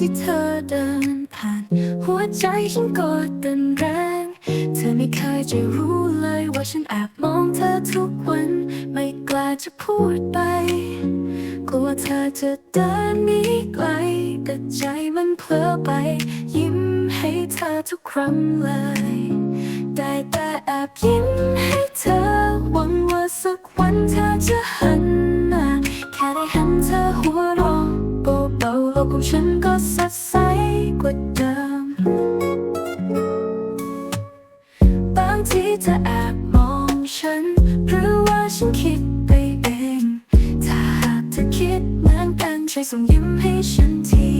ที่เธอเดินผ่าน หัวใจฉันกดดันแรง เธอไม่เคยจะรู้เลยว่าฉันแอบมองเธอทุกวัน ไม่กล้าจะพูดไป กลัวเธอจะเดินหนีไกล แต่ใจมันเผลอไป ยิ้มให้เธอทุกครั้งเลย ได้แต่แอบยิ้มให้เธอ หวังว่าสักวันเธอจะหันมาแค่ได้เห็นเธอหัวเราะเบาๆโลกของฉันก็ ฉัน หรือว่าฉันคิดไปเอง ถ้าหากเธอคิดเหมือนกันช่วยส่งยิ้มให้ฉันที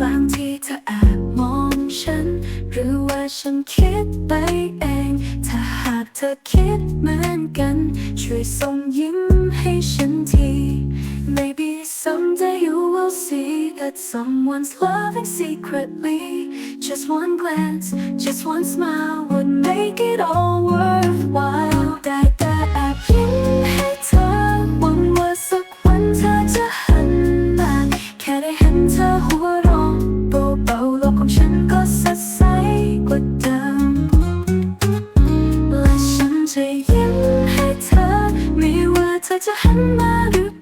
บางทีเธอแอบมองฉัน หรือว่าฉันคิดไปเอง ถ้าหากเธอคิดเหมือนกัน ช่วยส่งยิ้มให้ฉันที Maybe someday you will see that someone's loving secretly. Just one glance, just one smile would make it all worthwhile. 사자 한 마리